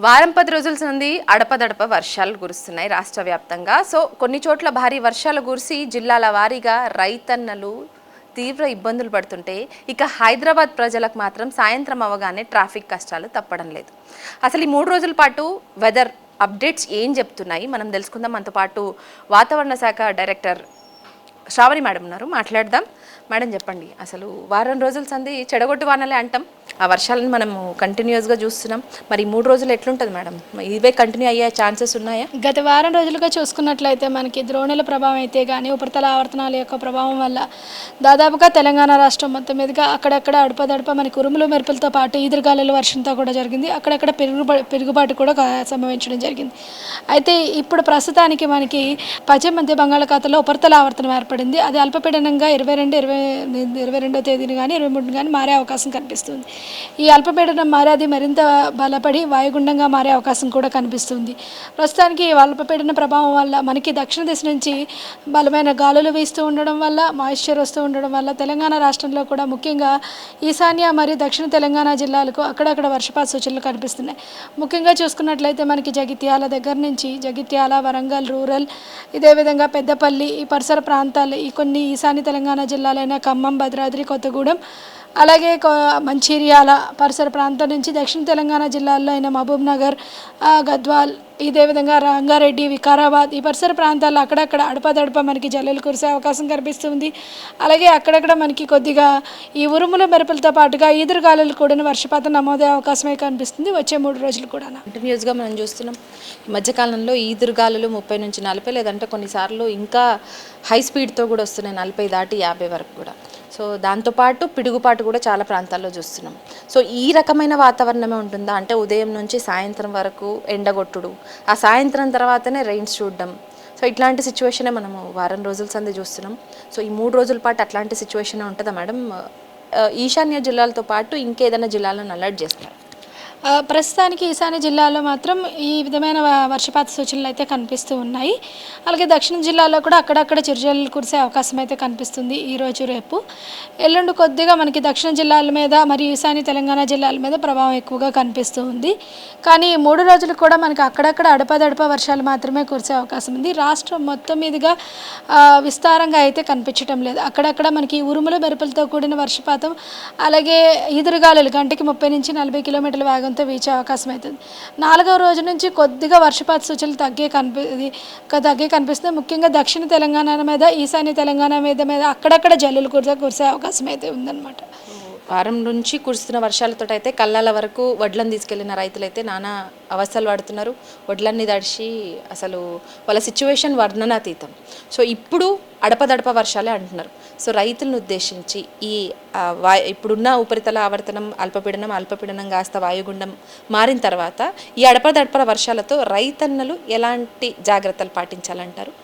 వారం పది రోజుల నుండి అడపదడప వర్షాలు కురుస్తున్నాయి రాష్ట్ర వ్యాప్తంగా. సో కొన్ని చోట్ల భారీ వర్షాలు కురిసి జిల్లాల వారీగా రైతన్నలు తీవ్ర ఇబ్బందులు పడుతుంటే ఇక హైదరాబాద్ ప్రజలకు మాత్రం సాయంత్రం అవగానే ట్రాఫిక్ కష్టాలు తప్పడం లేదు. అసలు ఈ మూడు రోజుల పాటు వెదర్ అప్డేట్స్ ఏం చెప్తున్నాయి? మనం తెలుసుకుందాం. మనతో పాటు వాతావరణ శాఖ డైరెక్టర్ శ్రావణి మేడం ఉన్నారు. మాట్లాడదాం. మేడం చెప్పండి. అసలు వారం రోజుల సంది చెడగొట్టు వానలే అంటాం. ఆ వర్షాలను మనము కంటిన్యూస్గా చూస్తున్నాం. మరి మూడు రోజులు ఎట్లుంటుంది మేడం? ఇవే కంటిన్యూ అయ్యే ఛాన్సెస్ ఉన్నాయా? గత వారం రోజులుగా చూసుకున్నట్లయితే మనకి ద్రోణుల ప్రభావం అయితే కానీ ఉపరితల ఆవర్తనాల యొక్క ప్రభావం వల్ల దాదాపుగా తెలంగాణ రాష్ట్రం మొత్తం మీదుగా అక్కడక్కడ అడపదడప మనకి ఉరుములు మెరుపులతో పాటు ఈదురుగాలుల వర్షంతో కూడా జరిగింది. అక్కడక్కడ పెరుగుబా పెరుగుబాటు కూడా సంభవించడం జరిగింది. అయితే ఇప్పుడు ప్రస్తుతానికి మనకి పశ్చిమ మధ్య బంగాళాఖాతంలో ఉపరితల ఆవర్తనం ఏర్పడింది. అది అల్పపీడనంగా ఇరవై రెండు ఇరవై ఇరవై రెండో తేదీని కానీ ఇరవై మూడుని కానీ మారే అవకాశం కనిపిస్తుంది. ఈ అల్పపీడనం మారి అది మరింత బలపడి వాయుగుండంగా మారే అవకాశం కూడా కనిపిస్తుంది. ప్రస్తుతానికి ఈ అల్పపీడన ప్రభావం వల్ల మనకి దక్షిణ దిశ నుంచి బలమైన గాలులు వీస్తూ ఉండడం వల్ల మాయిశ్చర్ వస్తూ ఉండడం వల్ల తెలంగాణ రాష్ట్రంలో కూడా ముఖ్యంగా ఈశాన్య మరియు దక్షిణ తెలంగాణ జిల్లాలకు అక్కడక్కడ వర్షపాత సూచనలు కనిపిస్తున్నాయి. ముఖ్యంగా చూసుకున్నట్లయితే మనకి జగిత్యాల దగ్గర నుంచి జగిత్యాల వరంగల్ రూరల్ ఇదే విధంగా పెద్దపల్లి ఈ పరిసర ప్రాంతాలు ఈ కొన్ని ఈశాన్య తెలంగాణ జిల్లాలైన ఖమ్మం భద్రాద్రి కొత్తగూడెం అలాగే మంచిర్యాల పరిసర ప్రాంతం నుంచి దక్షిణ తెలంగాణ జిల్లాల్లో అయిన మహబూబ్ నగర్ గద్వాల్ ఇదే విధంగా రంగారెడ్డి వికారాబాద్ ఈ పరిసర ప్రాంతాల్లో అక్కడక్కడ అడపదడప మనకి జల్లులు కురిసే అవకాశం కనిపిస్తుంది. అలాగే అక్కడక్కడ మనకి కొద్దిగా ఈ ఉరుముల మెరుపులతో పాటుగా ఈదురుగాలులు కూడిన వర్షపాతం నమోదే అవకాశమే కనిపిస్తుంది. వచ్చే మూడు రోజులు కూడా కంటిన్యూస్గా మనం చూస్తున్నాం ఈ మధ్యకాలంలో ఈదురుగాలులు ముప్పై నుంచి నలభై లేదంటే కొన్నిసార్లు ఇంకా హై స్పీడ్తో కూడా వస్తున్నాయి నలభై దాటి యాభై వరకు కూడా. సో దాంతోపాటు పిడుగుపాటు కూడా చాలా ప్రాంతాల్లో చూస్తున్నాం. సో ఈ రకమైన వాతావరణమే ఉంటుందా? అంటే ఉదయం నుంచి సాయంత్రం వరకు ఎండగొట్టుడు. ఆ సాయంత్రం తర్వాతనే రైన్స్ చూడడం. సో ఇట్లాంటి సిచ్యువేషనే మనము వారం రోజుల సంది చూస్తున్నాం. సో ఈ మూడు రోజుల పాటు అట్లాంటి సిచ్యువేషన్ ఉంటుందా మేడం ఈశాన్య జిల్లాలతో పాటు ఇంకేదైనా జిల్లాలను అలర్ట్ చేస్తారు? ప్రస్తుతానికి ఈశాన్య జిల్లాలో మాత్రం ఈ విధమైన వ- వర్షపాత సూచనలు అయితే కనిపిస్తూ ఉన్నాయి. అలాగే దక్షిణ జిల్లాలో కూడా అక్కడక్కడ చిరుజల్లు కురిసే అవకాశం అయితే కనిపిస్తుంది ఈ రోజు రేపు. ఎల్లుండి కొద్దిగా మనకి దక్షిణ జిల్లాల మీద మరియు ఈశాన్య తెలంగాణ జిల్లాల మీద ప్రభావం ఎక్కువగా కనిపిస్తూ ఉంది. కానీ మూడు రోజులు కూడా మనకి అక్కడక్కడ అడపదడప వర్షాలు మాత్రమే కురిసే అవకాశం ఉంది. రాష్ట్రం మొత్తం మీదుగా విస్తారంగా అయితే కనిపించడం లేదు. అక్కడక్కడ మనకి ఉరుములు మెరుపులతో కూడిన వర్షపాతం అలాగే ఈదురుగాలులు గంటకి ముప్పై నుంచి నలభై కిలోమీటర్ల వేగంతో వీచే అవకాశం అవుతుంది నాలుగవ రోజు నుంచి కొద్దిగా వర్షపాత సూచనలు తగ్గే కనిపి తగ్గే కనిపిస్తుంది ముఖ్యంగా దక్షిణ తెలంగాణ మీద ఈశాన్య తెలంగాణ మీద మీద అక్కడక్కడ జల్లులు కురిసే కురిసే అవకాశం అయితే ఉందన్నమాట. వారం నుంచి కురుస్తున్న వర్షాలతో అయితే కళ్ళాల వరకు వడ్లను తీసుకెళ్ళిన రైతులైతే నానా అవస్థలు పడుతున్నారు వడ్లన్నీ దడిచి అసలు వాళ్ళ సిచ్యువేషన్ వర్ణనాతీతం. సో ఇప్పుడు అడపదడప వర్షాలే అంటున్నారు. సో రైతులను ఉద్దేశించి ఈ వా ఇప్పుడున్న ఉపరితల ఆవర్తనం అల్పపీడనం అల్పపీడనం కాస్త వాయుగుండం మారిన తర్వాత ఈ అడపదడపల వర్షాలతో రైతన్నలు ఎలాంటి జాగ్రత్తలు పాటించాలంటారు?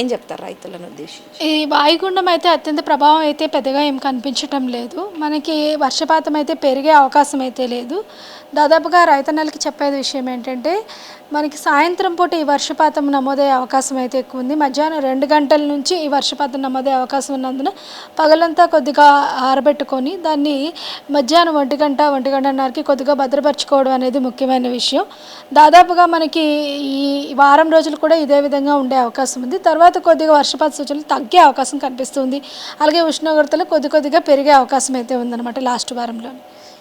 ఏం చెప్తారు రైతులను ఉద్దేశించి? ఈ వాయుగుండం అయితే అత్యంత ప్రభావం అయితే పెద్దగా ఏం కనిపించటం లేదు. మనకి వర్షపాతం అయితే పెరిగే అవకాశం అయితే లేదు. దాదాపుగా రైతన్నలకి చెప్పేది విషయం ఏంటంటే మనకి సాయంత్రం పూట ఈ వర్షపాతం నమోదయ్యే అవకాశం అయితే ఎక్కువ ఉంది. మధ్యాహ్నం రెండు గంటల నుంచి ఈ వర్షపాతం నమోదయ్యే అవకాశం ఉన్నందున పగలంతా కొద్దిగా ఆరబెట్టుకొని దాన్ని మధ్యాహ్నం ఒంటి గంట ఒంటి గంటన్నరకి కొద్దిగా భద్రపరచుకోవడం అనేది ముఖ్యమైన విషయం. దాదాపుగా మనకి ఈ వారం రోజులు కూడా ఇదే విధంగా ఉండే అవకాశం ఉంది. తర్వాత కొద్దిగా వర్షపాత సూచనలు తగ్గే అవకాశం కనిపిస్తుంది. అలాగే ఉష్ణోగ్రతలు కొద్ది కొద్దిగా పెరిగే అవకాశం అయితే ఉందన్నమాట లాస్ట్ వారంలో.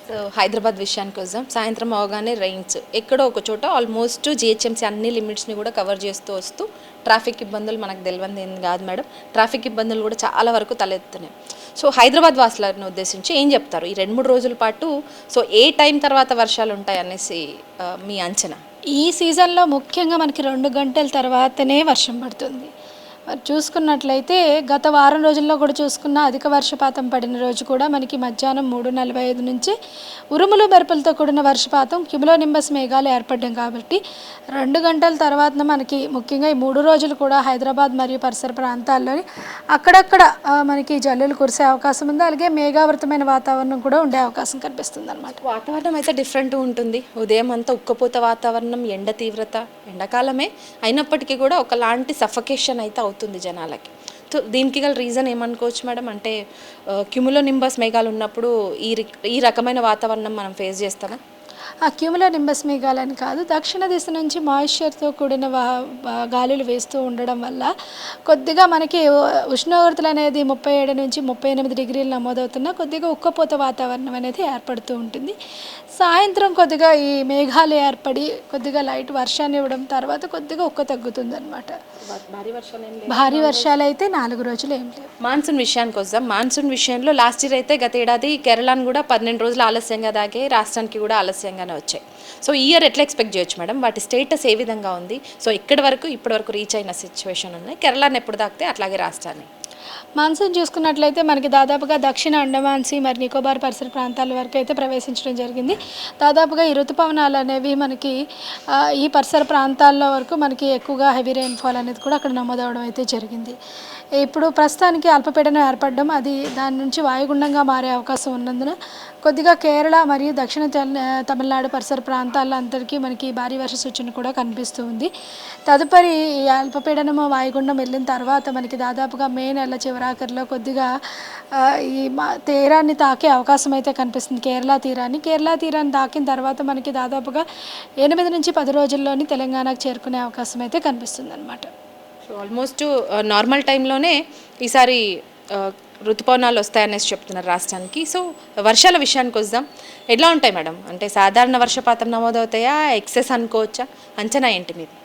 సో హైదరాబాద్ విషయానికి వద్దాం. సాయంత్రం అవగానే రైన్స్. ఎక్కడో ఒక చోట ఆల్మోస్ట్ జిహెచ్ఎంసీ అన్ని లిమిట్స్ని కూడా కవర్ చేస్తూ వస్తూ ట్రాఫిక్ ఇబ్బందులు మనకు తెలియంది ఏం కాదు మేడం. ట్రాఫిక్ ఇబ్బందులు కూడా చాలా వరకు తలెత్తున్నాయి. సో హైదరాబాద్ వాసులను ఉద్దేశించి ఏం చెప్తారు? ఈ రెండు మూడు రోజుల పాటు సో ఏ టైం తర్వాత వర్షాలు ఉంటాయి అనేసి మీ అంచనా? ఈ సీజన్లో ముఖ్యంగా మనకి రెండు గంటల తర్వాతనే వర్షం పడుతుంది. మరి చూసుకున్నట్లయితే గత వారం రోజుల్లో కూడా చూసుకున్న అధిక వర్షపాతం పడిన రోజు కూడా మనకి మధ్యాహ్నం మూడు నలభై ఐదు నుంచి ఉరుములు మెరుపులతో కూడిన వర్షపాతం కిములో నింబస్ మేఘాలు ఏర్పడ్డాం కాబట్టి రెండు గంటల తర్వాత మనకి ముఖ్యంగా ఈ మూడు రోజులు కూడా హైదరాబాద్ మరియు పరిసర ప్రాంతాల్లోని అక్కడక్కడ మనకి జల్లులు కురిసే అవకాశం ఉంది. అలాగే మేఘావృతమైన వాతావరణం కూడా ఉండే అవకాశం కనిపిస్తుంది అనమాట వాతావరణం అయితే డిఫరెంట్ ఉంటుంది. ఉదయం అంతా ఉక్కపోత వాతావరణం ఎండ తీవ్రత ఎండాకాలమే అయినప్పటికీ కూడా ఒకలాంటి సఫకేషన్ అయితే అవుతుంది జనాలకి. సో దీనికి గల రీజన్ ఏమనుకోవచ్చు మేడం? అంటే క్యుములో నింబస్ మేఘాలు ఉన్నప్పుడు ఈ రి- ఈ రకమైన వాతావరణం మనం ఫేస్ చేస్తామా? ఆ క్యూములో నింబస్ మేఘాలని కాదు దక్షిణ దిశ నుంచి మాయిశ్చర్తో కూడిన గాలులు వేస్తూ ఉండడం వల్ల కొద్దిగా మనకి ఉష్ణోగ్రతలు అనేది ముప్పై ఏడు నుంచి ముప్పై ఎనిమిది డిగ్రీలు నమోదవుతున్న కొద్దిగా ఉక్కపోత వాతావరణం అనేది ఏర్పడుతూ ఉంటుంది. సాయంత్రం కొద్దిగా ఈ మేఘాలు ఏర్పడి కొద్దిగా లైట్ వర్షాన్ని ఇవ్వడం తర్వాత కొద్దిగా ఉక్క తగ్గుతుంది అనమాట భారీ వర్షాలు ఏం భారీ వర్షాలు అయితే నాలుగు రోజులు ఏం లేవు. మాన్సూన్ విషయానికి వద్దాం. మాన్సూన్ విషయంలో లాస్ట్ ఇయర్ అయితే గత ఏడాది కేరళను కూడా పన్నెండు రోజులు ఆలస్యంగా దాకే రాష్ట్రానికి కూడా తెలంగాణ వచ్చాయి. సో ఈ ఇయర్ ఎట్లా ఎక్స్పెక్ట్ చేయొచ్చు మేడం? వాటి స్టేటస్ ఏ విధంగా ఉంది? సో ఇక్కడి వరకు ఇప్పటి వరకు రీచ్ అయిన సిచ్యువేషన్ ఉన్నాయి. కేరళని ఎప్పుడు దాకితే అట్లాగే రాష్ట్రాన్ని. మాన్సూన్ చూసుకున్నట్లయితే మనకి దాదాపుగా దక్షిణ అండమాన్ సీ మరి నికోబార్ పరిసర ప్రాంతాల వరకు అయితే ప్రవేశించడం జరిగింది. దాదాపుగా ఈ ఋతుపవనాలు అనేవి మనకి ఈ పరిసర ప్రాంతాల్లో వరకు మనకి ఎక్కువగా హెవీ రెయిన్ఫాల్ అనేది కూడా అక్కడ నమోదవడం అయితే జరిగింది. ఇప్పుడు ప్రస్తుతానికి అల్పపీడనం ఏర్పడడం అది దాని నుంచి వాయుగుండంగా మారే అవకాశం ఉన్నందున కొద్దిగా కేరళ మరియు దక్షిణ తెల- తమిళనాడు పరిసర ప్రాంతాల్లో అందరికీ మనకి భారీ వర్ష సూచన కూడా కనిపిస్తూ ఉంది. తదుపరి ఈ అల్పపీడనము వాయుగుండం వెళ్ళిన తర్వాత మనకి దాదాపుగా మే నెల చివరాఖరిలో కొద్దిగా ఈ మా తీరాన్ని తాకే అవకాశం అయితే కనిపిస్తుంది. కేరళ తీరాన్ని. కేరళ తీరాన్ని తాకిన తర్వాత మనకి దాదాపుగా ఎనిమిది నుంచి పది రోజుల్లోని తెలంగాణకు చేరుకునే అవకాశం అయితే కనిపిస్తుంది అనమాట సో ఆల్మోస్ట్ నార్మల్ uh, టైంలోనే ఈసారి ఋతుపవనాలు వస్తాయనేసి చెప్తున్నారు రాష్ట్రానికి. సో వర్షాల విషయానికి వద్దాం. ఎట్లా ఉంటాయి మేడం? అంటే సాధారణ వర్షపాతం నమోదవుతాయా? ఎక్సెస్ అనుకోవచ్చా? అంచనా ఏంటి మీది?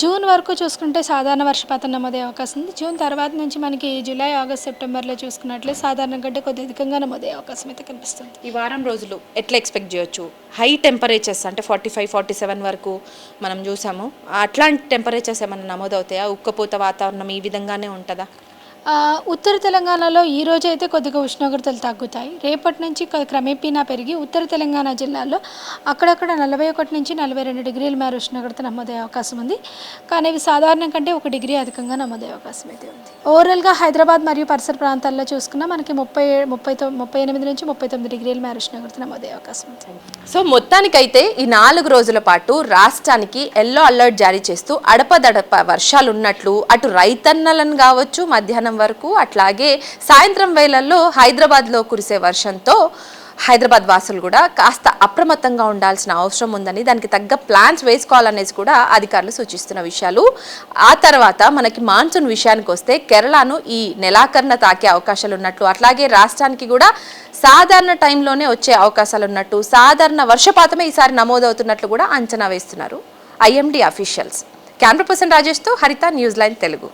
జూన్ వరకు చూసుకుంటే సాధారణ వర్షపాతం నమోదే అవకాశం ఉంది. జూన్ తర్వాత నుంచి మనకి జూలై ఆగస్ట్ సెప్టెంబర్లో చూసుకున్నట్లే సాధారణ కంటే కొద్ది అధికంగా నమోదే అవకాశం అయితే కనిపిస్తుంది. ఈ వారం రోజులు ఎట్లా ఎక్స్పెక్ట్ చేయొచ్చు? హై టెంపరేచర్స్ అంటే ఫార్టీ ఫైవ్ ఫార్టీ సెవెన్ వరకు మనం చూసాము. అట్లాంటి టెంపరేచర్స్ ఏమైనా నమోదవుతాయా? ఉక్కపోత వాతావరణం ఈ విధంగానే ఉంటుందా? ఉత్తర తెలంగాణలో ఈ రోజు అయితే కొద్దిగా ఉష్ణోగ్రతలు తగ్గుతాయి. రేపటి నుంచి క్రమేపీనా పెరిగి ఉత్తర తెలంగాణ జిల్లాలో అక్కడక్కడ నలభై ఒకటి నుంచి నలభై రెండు డిగ్రీల మేర ఉష్ణోగ్రత నమోదయ్యే అవకాశం ఉంది. కానీ ఇవి సాధారణం కంటే ఒక డిగ్రీ అధికంగా నమోదయ్యే అవకాశం అయితే ఉంది. ఓవరాల్గా హైదరాబాద్ మరియు పరిసర ప్రాంతాల్లో చూసుకున్నా మనకి ముప్పై ముప్పై ముప్పై ఎనిమిది నుంచి ముప్పై తొమ్మిది డిగ్రీల మేర ఉష్ణోగ్రత నమోదయ్యే అవకాశం ఉంది. సో మొత్తానికైతే ఈ నాలుగు రోజుల పాటు రాష్ట్రానికి ఎల్లో అలర్ట్ జారీ చేస్తూ అడపదడప వర్షాలు ఉన్నట్లు అటు రైతన్నలను కావచ్చు మధ్యాహ్నం వరకు అట్లాగే సాయంత్రం వేళల్లో హైదరాబాద్లో కురిసే వర్షంతో హైదరాబాద్ వాసులు కూడా కాస్త అప్రమత్తంగా ఉండాల్సిన అవసరం ఉందని దానికి తగ్గ ప్లాన్స్ వేసుకోవాలనేసి కూడా అధికారులు సూచిస్తున్న విషయాలు. ఆ తర్వాత మనకి మాన్సూన్ విషయానికి వస్తే కేరళను ఈ నెలాఖరున తాకే అవకాశాలు ఉన్నట్లు అట్లాగే రాష్ట్రానికి కూడా సాధారణ టైంలోనే వచ్చే అవకాశాలు ఉన్నట్టు సాధారణ వర్షపాతమే ఈసారి నమోదవుతున్నట్లు కూడా అంచనా వేస్తున్నారు ఐఎండి అఫీషియల్స్. కెమెరా పర్సన్ రాజేష్తో హరిత న్యూస్ లైన్ తెలుగు.